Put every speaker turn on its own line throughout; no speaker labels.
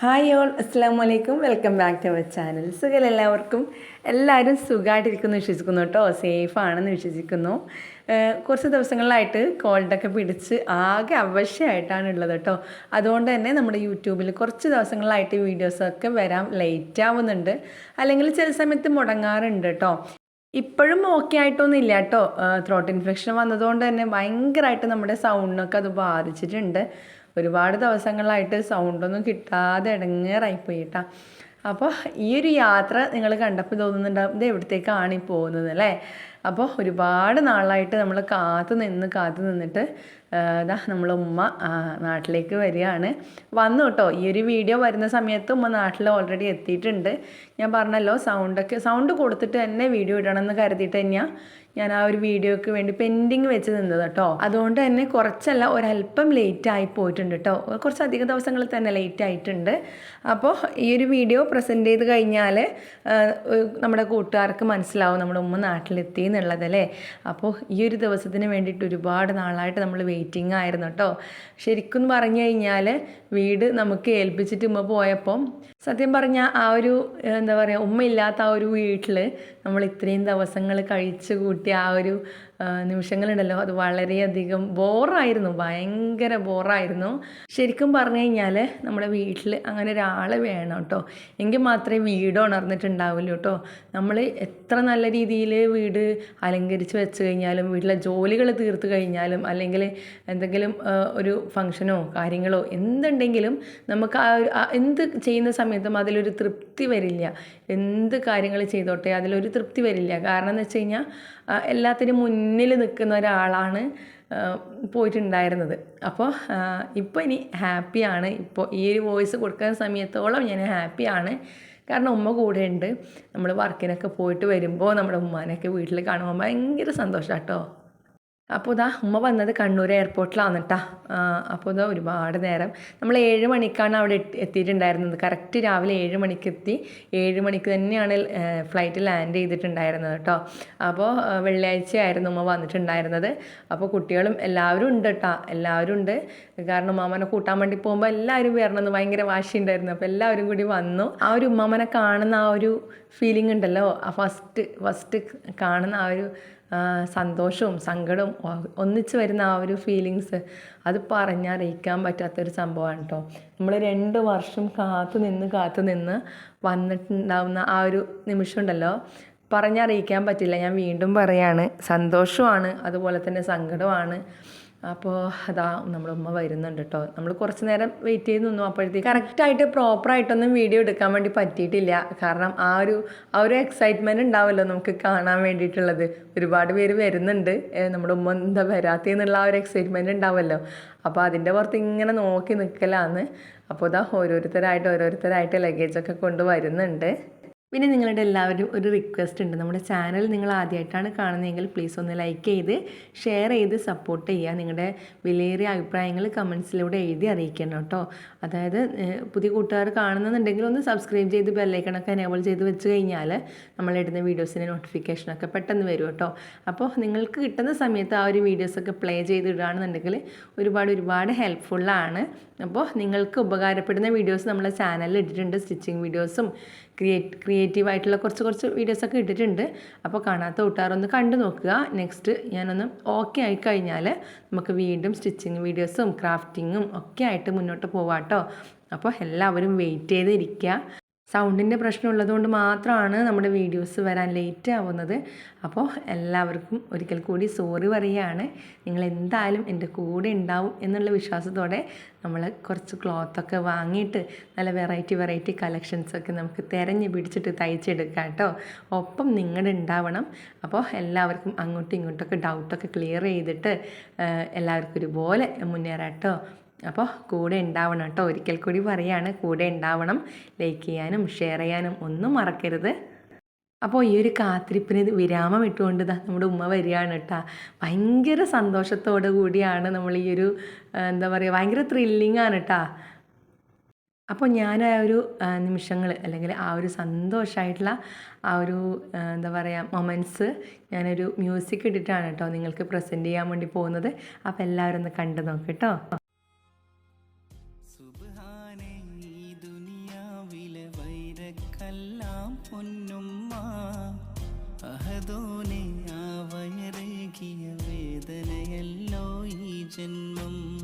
Hi all അസ്സാം വലൈക്കും welcome back to our channel സുഖം എല്ലാവർക്കും? എല്ലാവരും സുഖമായിട്ടിരിക്കുന്നു വിശ്വസിക്കുന്നു കേട്ടോ. സേഫാണെന്ന് വിശ്വസിക്കുന്നു. കുറച്ച് ദിവസങ്ങളിലായിട്ട് കോൾഡൊക്കെ പിടിച്ച് ആകെ അവശ്യമായിട്ടാണ് ഉള്ളത് കേട്ടോ. അതുകൊണ്ട് തന്നെ നമ്മുടെ യൂട്യൂബിൽ കുറച്ച് ദിവസങ്ങളിലായിട്ട് വീഡിയോസൊക്കെ വരാൻ ലേറ്റ് ആവുന്നുണ്ട് അല്ലെങ്കിൽ ചില സമയത്ത് മുടങ്ങാറുണ്ട് കേട്ടോ. ഇപ്പോഴും ഓക്കെ ആയിട്ടൊന്നും ഇല്ല കേട്ടോ ത്രോട്ട് ഇൻഫെക്ഷൻ വന്നതുകൊണ്ട് തന്നെ ഭയങ്കരമായിട്ട് നമ്മുടെ സൗണ്ടിനൊക്കെ അത് ബാധിച്ചിട്ടുണ്ട്. ഒരുപാട് ദിവസങ്ങളായിട്ട് സൗണ്ടൊന്നും കിട്ടാതെ ഇടങ്ങേറായിപ്പോയി പോയിട്ടാ അപ്പോൾ ഈ ഒരു യാത്ര നിങ്ങൾ കണ്ടപ്പോൾ തോന്നുന്നുണ്ടാവും ഇത് എവിടത്തേക്കാണ് ഈ പോകുന്നത് അല്ലേ? അപ്പോൾ ഒരുപാട് നാളായിട്ട് നമ്മൾ കാത്തു നിന്ന് കാത്തു നിന്നിട്ട് ഇതാ നമ്മളെ ഉമ്മ നാട്ടിലേക്ക് വരികയാണ്. വന്നു കേട്ടോ ഈ ഒരു വീഡിയോ വരുന്ന സമയത്ത് ഉമ്മ നാട്ടിൽ ഓൾറെഡി എത്തിയിട്ടുണ്ട്. ഞാൻ പറഞ്ഞല്ലോ സൗണ്ടൊക്കെ സൗണ്ട് കൊടുത്തിട്ട് തന്നെ വീഡിയോ ഇടണം എന്ന് കരുതിയിട്ട് തന്നെയാണ് ഞാൻ ആ ഒരു വീഡിയോയ്ക്ക് വേണ്ടി പെൻഡിങ് വെച്ച് നിന്നത് കേട്ടോ അതുകൊണ്ട് തന്നെ കുറച്ചല്ല ഒരല്പം ലേറ്റ് ആയി പോയിട്ടുണ്ട് കേട്ടോ കുറച്ച് അധിക ദിവസങ്ങളിൽ തന്നെ ലേറ്റ് ആയിട്ടുണ്ട്. അപ്പോൾ ഈ ഒരു വീഡിയോ പ്രസന്റ് ചെയ്ത് കഴിഞ്ഞാൽ നമ്മുടെ കൂട്ടുകാർക്ക് മനസ്സിലാവും നമ്മുടെ ഉമ്മ നാട്ടിലെത്തി എന്നുള്ളതല്ലേ അപ്പോൾ ഈ ഒരു ദിവസത്തിന് വേണ്ടിയിട്ട് ഒരുപാട് നാളായിട്ട് നമ്മൾ വെയിറ്റിംഗ് ആയിരുന്നു കേട്ടോ. ശരിക്കും പറഞ്ഞു കഴിഞ്ഞാൽ വീട് നമുക്ക് ഏൽപ്പിച്ചിട്ട് ഉമ്മ പോയപ്പം സത്യം പറഞ്ഞാൽ ആ ഒരു എന്താ പറയുക ഉമ്മ ഇല്ലാത്ത ആ ഒരു വീട്ടിൽ നമ്മൾ ഇത്രയും ദിവസങ്ങൾ കഴിച്ചു കൂട്ടിയ ആ ഒരു നിമിഷങ്ങളുണ്ടല്ലോ. അത് വളരെയധികം ബോറായിരുന്നു. ഭയങ്കര ബോറായിരുന്നു. ശരിക്കും പറഞ്ഞു കഴിഞ്ഞാൽ നമ്മുടെ വീട്ടിൽ അങ്ങനെ ഒരാൾ വേണം കേട്ടോ എങ്കിൽ മാത്രമേ വീട് ഉണർന്നിട്ടുണ്ടാവുള്ളൂ കേട്ടോ നമ്മൾ എത്ര നല്ല രീതിയിൽ വീട് അലങ്കരിച്ച് വെച്ച് കഴിഞ്ഞാലും വീട്ടിലെ ജോലികൾ തീർത്ത് കഴിഞ്ഞാലും അല്ലെങ്കിൽ എന്തെങ്കിലും ഒരു ഫങ്ഷനോ കാര്യങ്ങളോ എന്തുണ്ടെങ്കിലും നമുക്ക് ആ ഒരു എന്ത് ചെയ്യുന്ന സമയത്തും അതിലൊരു തൃപ്തി വരില്ല. എന്ത് കാര്യങ്ങൾ ചെയ്തോട്ടെ അതിലൊരു തൃപ്തി വരില്ല. കാരണം എന്ന് വെച്ച് കഴിഞ്ഞാൽ എല്ലാത്തിനും മുന്നിൽ നിൽക്കുന്ന ഒരാളാണ് പോയിട്ടുണ്ടായിരുന്നത്. അപ്പോൾ ഇപ്പോൾ ഇനി ഹാപ്പിയാണ് ഇപ്പോൾ ഈ ഒരു വോയിസ് കൊടുക്കുന്ന സമയത്തോളം ഞാൻ ഹാപ്പിയാണ് കാരണം ഉമ്മ കൂടെ ഉണ്ട്. നമ്മൾ വർക്കിനൊക്കെ പോയിട്ട് വരുമ്പോൾ നമ്മുടെ ഉമ്മാനൊക്കെ വീട്ടിൽ കാണുമ്പോൾ ഭയങ്കര സന്തോഷമാണ് കേട്ടോ അപ്പോൾ ഇതാ ഉമ്മ വന്നത് കണ്ണൂർ എയർപോർട്ടിലാണ് കേട്ടോ അപ്പോൾ ഇതാ ഒരുപാട് നേരം. നമ്മൾ ഏഴ് മണിക്കാണ് അവിടെ എത്തി- എത്തിയിട്ടുണ്ടായിരുന്നത്. കറക്റ്റ് രാവിലെ ഏഴ് മണിക്ക് എത്തി. ഏഴ് മണിക്ക് തന്നെയാണ് ഫ്ലൈറ്റ് ലാൻഡ് ചെയ്തിട്ടുണ്ടായിരുന്നത് കേട്ടോ. അപ്പോൾ വെള്ളിയാഴ്ച ആയിരുന്നു ഉമ്മ വന്നിട്ടുണ്ടായിരുന്നത്. അപ്പോൾ കുട്ടികളും എല്ലാവരും ഉണ്ട് കേട്ടോ എല്ലാവരും ഉണ്ട്. കാരണം ഉമ്മാമനെ കൂട്ടാൻ വേണ്ടി പോകുമ്പോൾ എല്ലാവരും വരണമെന്ന് ഭയങ്കര വാശിയുണ്ടായിരുന്നു. അപ്പോൾ എല്ലാവരും കൂടി വന്നു. ആ ഒരു ഉമ്മാമനെ കാണുന്ന ആ ഒരു ഫീലിംഗ് ഉണ്ടല്ലോ. ആ ഫസ്റ്റ് ഫസ്റ്റ് കാണുന്ന ആ ഒരു സന്തോഷവും സങ്കടവും ഒന്നിച്ചു വരുന്ന ആ ഒരു ഫീലിങ്സ് അത് പറഞ്ഞറിയിക്കാൻ പറ്റാത്തൊരു സംഭവമാണ് കേട്ടോ നമ്മൾ രണ്ട് വർഷം കാത്തു നിന്ന് കാത്തു നിന്ന് വന്നിട്ടുണ്ടാവുന്ന ആ ഒരു നിമിഷം ഉണ്ടല്ലോ. പറഞ്ഞറിയിക്കാൻ പറ്റില്ല. ഞാൻ വീണ്ടും പറയാണ്. സന്തോഷമാണ് അതുപോലെ തന്നെ സങ്കടമാണ്. അപ്പോൾ അതാ നമ്മുടെ ഉമ്മ വരുന്നുണ്ട് കേട്ടോ നമ്മൾ കുറച്ച് നേരം വെയിറ്റ് ചെയ്ത് നിന്നു അപ്പോഴത്തേക്ക് കറക്റ്റായിട്ട് പ്രോപ്പറായിട്ടൊന്നും വീഡിയോ എടുക്കാൻ വേണ്ടി പറ്റിയിട്ടില്ല. കാരണം ആ ഒരു ആ ഒരു എക്സൈറ്റ്മെന്റ് ഉണ്ടാവുമല്ലോ നമുക്ക് കാണാൻ വേണ്ടിയിട്ടുള്ളത്. ഒരുപാട് പേര് വരുന്നുണ്ട്. നമ്മുടെ ഉമ്മ എന്താ വരാത്തതെന്നുള്ള ആ ഒരു എക്സൈറ്റ്മെന്റ് ഉണ്ടാവുമല്ലോ അപ്പോൾ അതിന്റെ പുറത്ത് ഇങ്ങനെ നോക്കി നിൽക്കലാന്ന് അപ്പോൾ ഇതാ ഓരോരുത്തരായിട്ട് ഓരോരുത്തരായിട്ട് ലഗേജൊക്കെ കൊണ്ട് വരുന്നുണ്ട്. പിന്നെ നിങ്ങളുടെ എല്ലാവരും ഒരു റിക്വസ്റ്റ് ഉണ്ട്. നമ്മുടെ ചാനൽ നിങ്ങൾ ആദ്യമായിട്ടാണ് കാണുന്നതെങ്കിൽ പ്ലീസ് ഒന്ന് ലൈക്ക് ചെയ്ത് ഷെയർ ചെയ്ത് സപ്പോർട്ട് ചെയ്യുക. നിങ്ങളുടെ വിലയേറിയ അഭിപ്രായങ്ങൾ കമൻസിലൂടെ എഴുതി അറിയിക്കണം കേട്ടോ. അതായത് പുതിയ കൂട്ടുകാർ കാണുന്നുണ്ടെങ്കിൽ ഒന്ന് സബ്സ്ക്രൈബ് ചെയ്ത് ബെല്ലൈക്കണൊക്കെ എനേബിൾ ചെയ്ത് വെച്ച് കഴിഞ്ഞാൽ നമ്മളിടുന്ന വീഡിയോസിന്റെ നോട്ടിഫിക്കേഷനൊക്കെ പെട്ടെന്ന് വരും കേട്ടോ. അപ്പോൾ നിങ്ങൾക്ക് കിട്ടുന്ന സമയത്ത് ആ ഒരു വീഡിയോസൊക്കെ പ്ലേ ചെയ്ത് ഇടുകയാണെന്നുണ്ടെങ്കിൽ ഒരുപാട് ഒരുപാട് ഹെൽപ്ഫുള്ളാണ് അപ്പോൾ നിങ്ങൾക്ക് ഉപകാരപ്പെടുന്ന വീഡിയോസ് നമ്മളെ ചാനലിൽ ഇട്ടിട്ടുണ്ട്. സ്റ്റിച്ചിങ് വീഡിയോസും ക്രിയേറ്റ് ക്രിയേറ്റ് ക്രിയേറ്റീവ് ആയിട്ടുള്ള കുറച്ച് കുറച്ച് വീഡിയോസൊക്കെ ഇട്ടിട്ടുണ്ട്. അപ്പോൾ കാണാത്ത കൂട്ടുകാരൊന്ന് കണ്ടു നോക്കുക. നെക്സ്റ്റ് ഞാനൊന്ന് ഓക്കെ ആയി കഴിഞ്ഞാൽ നമുക്ക് വീണ്ടും സ്റ്റിച്ചിങ് വീഡിയോസും ക്രാഫ്റ്റിങ്ങും ഒക്കെ ആയിട്ട് മുന്നോട്ട് പോവാം കേട്ടോ അപ്പോൾ എല്ലാവരും വെയിറ്റ് ചെയ്തിരിക്കുക സൗണ്ടിന്റെ പ്രശ്നം ഉള്ളതുകൊണ്ട് മാത്രമാണ് നമ്മുടെ വീഡിയോസ് വരാൻ ലേറ്റ് ആവുന്നത്. അപ്പോൾ എല്ലാവർക്കും ഒരിക്കൽ കൂടി സോറി പറയുകയാണ്. നിങ്ങൾ എന്തായാലും എന്റെ കൂടെ ഉണ്ടാവും എന്നുള്ള വിശ്വാസത്തോടെ നമ്മൾ കുറച്ച് ക്ലോത്തൊക്കെ വാങ്ങിയിട്ട് നല്ല വെറൈറ്റി വെറൈറ്റി കളക്ഷൻസൊക്കെ നമുക്ക് തിരഞ്ഞു പിടിച്ചിട്ട് തയ്ച്ചെടുക്കാം കേട്ടോ. ഒപ്പം നിങ്ങളുടെ ഉണ്ടാവണം. അപ്പോൾ എല്ലാവർക്കും അങ്ങോട്ടും ഇങ്ങോട്ടൊക്കെ ഡൗട്ടൊക്കെ ക്ലിയർ ചെയ്തിട്ട് എല്ലാവർക്കും ഒരുപോലെ മുന്നേറാം കേട്ടോ. അപ്പോൾ കൂടെ ഉണ്ടാവണം കേട്ടോ. ഒരിക്കൽ കൂടി പറയാണ് കൂടെ ഉണ്ടാവണം. ലൈക്ക് ചെയ്യാനും ഷെയർ ചെയ്യാനും ഒന്നും മറക്കരുത്. അപ്പോൾ ഈ ഒരു കാത്തിരിപ്പിന് വിരാമം ഇട്ടുകൊണ്ട് നമ്മുടെ ഉമ്മ വരികയാണ് കേട്ടോ. ഭയങ്കര സന്തോഷത്തോടു കൂടിയാണ് നമ്മൾ ഈ ഒരു എന്താ പറയുക ഭയങ്കര ത്രില്ലിംഗ് ആണ് കേട്ടോ. അപ്പോൾ ഞാൻ ആ ഒരു നിമിഷങ്ങൾ അല്ലെങ്കിൽ ആ ഒരു സന്തോഷമായിട്ടുള്ള ആ ഒരു എന്താ പറയുക മൊമെന്റ്സ് ഞാനൊരു മ്യൂസിക് ഇട്ടിട്ടാണ് കേട്ടോ നിങ്ങൾക്ക് പ്രസന്റ് ചെയ്യാൻ വേണ്ടി പോകുന്നത്. അപ്പോൾ എല്ലാവരും ഒന്ന് കണ്ടു നോക്ക് കേട്ടോ.
വയറേകിയ വേദനയല്ലോ ഈ ജന്മം.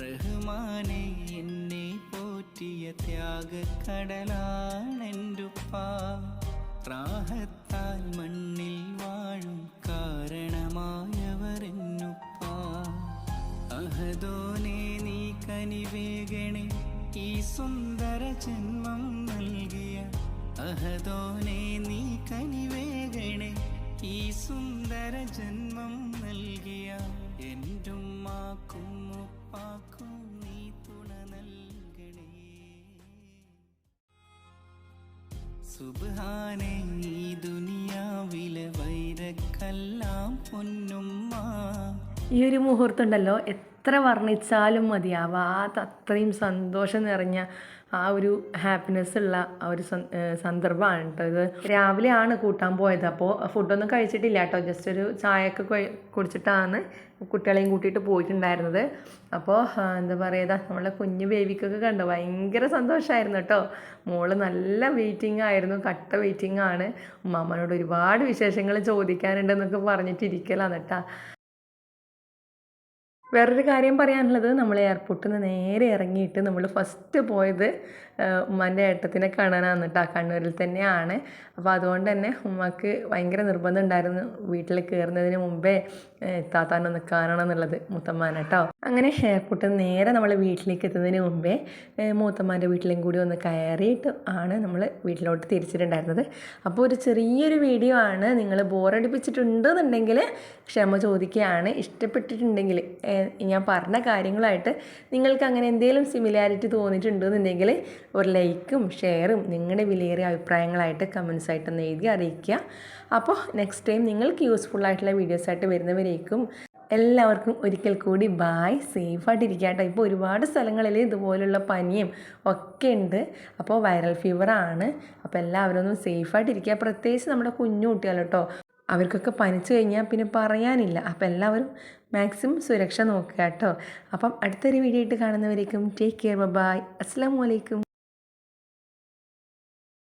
റഹ്മാനെ എന്നെ പോറ്റിയ ത്യാഗക്കടലാണെന്റുപ്പ റാഹത്താൽ മണ്ണിൽ വാഴും കാരണമായവരെന്നുപ്പ. അഹദോനെ നീ കനിവേഗണേ ഈ സുന്ദര ജന്മം നൽകിയ അഹദോനെ നീ കനിവേകണേ. ഈ സുന്ദര ജന്മം നൽകിയ എന്റുമ്മാക്കും ഉപ്പാക്കും നീ തുണ നൽകണേ. സുബാനെ ഈ ദുനിയാവിലെ വൈരക്കെല്ലാം പൊന്നുമ്മ.
ഈ ഒരു മുഹൂർത്തം ഉണ്ടല്ലോ എത്ര വർണിച്ചാലും മതിയാവാത്ത അത്രയും സന്തോഷം നിറഞ്ഞ ആ ഒരു ഹാപ്പിനെസ് ഉള്ള ആ ഒരു സന്ദർഭമാണ് കേട്ടോ ഇത്. രാവിലെയാണ് കൂട്ടാൻ പോയത്. അപ്പോൾ ഫുഡൊന്നും കഴിച്ചിട്ടില്ല കേട്ടോ ജസ്റ്റ് ഒരു ചായയൊക്കെ കുടിച്ചിട്ടാണ് കുട്ടികളെയും കൂട്ടിയിട്ട് പോയിട്ടുണ്ടായിരുന്നത്. അപ്പോൾ എന്താ പറയുക നമ്മളെ കുഞ്ഞു ബേബിക്കൊക്കെ കണ്ടു? ഭയങ്കര സന്തോഷമായിരുന്നു കേട്ടോ മോൾ നല്ല വെയിറ്റിംഗ് ആയിരുന്നു. കട്ട വെയിറ്റിംഗ് ആണ്. ഉമ്മാമ്മനോട് ഒരുപാട് വിശേഷങ്ങൾ ചോദിക്കാനുണ്ടെന്നൊക്കെ പറഞ്ഞിട്ടിരിക്കലാണ് കേട്ടോ വേറൊരു കാര്യം പറയാനുള്ളത് നമ്മൾ എയർപോർട്ടിൽ നിന്ന് നേരെ ഇറങ്ങിയിട്ട് നമ്മൾ ഫസ്റ്റ് പോയത് ഉമ്മാന്റെ ഏട്ടത്തിനെ കാണാനാണ് കേട്ടോ കണ്ണൂരിൽ തന്നെയാണ്. അപ്പോൾ അതുകൊണ്ട് തന്നെ ഉമ്മക്ക് ഭയങ്കര നിർബന്ധം ഉണ്ടായിരുന്നു വീട്ടിൽ കയറുന്നതിന് മുമ്പേ താത്താനൊന്ന് കാണണം എന്നുള്ളത് മൂത്തമ്മാൻ കേട്ടോ അങ്ങനെ എയർപോർട്ടിൽ നിന്ന് നേരെ നമ്മൾ വീട്ടിലേക്ക് എത്തുന്നതിന് മുമ്പേ മൂത്തമ്മാന്റെ വീട്ടിലും കൂടി ഒന്ന് കയറിയിട്ട് ആണ് നമ്മൾ വീട്ടിലോട്ട് തിരിച്ചിട്ടുണ്ടായിരുന്നത്. അപ്പോൾ ഒരു ചെറിയൊരു വീഡിയോ ആണ് നിങ്ങൾ ബോറടിപ്പിച്ചിട്ടുണ്ടെന്നുണ്ടെങ്കിൽ ക്ഷമ ചോദിക്കുകയാണ്. ഇഷ്ടപ്പെട്ടിട്ടുണ്ടെങ്കിൽ ഞാൻ പറഞ്ഞ കാര്യങ്ങളായിട്ട് നിങ്ങൾക്ക് അങ്ങനെ എന്തെങ്കിലും സിമിലാരിറ്റി തോന്നിയിട്ടുണ്ടെന്നുണ്ടെങ്കിൽ ഒരു ലൈക്കും ഷെയറും നിങ്ങളുടെ വിലയേറിയ അഭിപ്രായങ്ങളായിട്ട് കമൻസ് ആയിട്ടൊന്ന് എഴുതി അറിയിക്കുക. അപ്പോൾ നെക്സ്റ്റ് ടൈം നിങ്ങൾക്ക് യൂസ്ഫുൾ ആയിട്ടുള്ള വീഡിയോസ് ആയിട്ട് വരുന്നവരേക്കും എല്ലാവർക്കും ഒരിക്കൽ കൂടി ബായ് സേഫായിട്ടിരിക്കുക കേട്ടോ. ഇപ്പോൾ ഒരുപാട് സ്ഥലങ്ങളിൽ ഇതുപോലുള്ള പനിയും ഒക്കെ ഉണ്ട്. അപ്പോൾ വൈറൽ ഫീവറാണ് അപ്പോൾ എല്ലാവരും ഒന്ന് സേഫായിട്ടിരിക്കുക പ്രത്യേകിച്ച് നമ്മുടെ കുഞ്ഞു കുട്ടികൾ കേട്ടോ. അവർക്കൊക്കെ പനിച്ചു കഴിഞ്ഞാൽ പിന്നെ പറയാനില്ല. അപ്പോൾ എല്ലാവരും മാക്സിമം സുരക്ഷ നോക്കുക കേട്ടോ. അപ്പം അടുത്തൊരു വീഡിയോ ആയിട്ട് കാണുന്നവരേക്കും ടേക്ക് കെയർ ബൈ അസ്സാം വലൈക്കും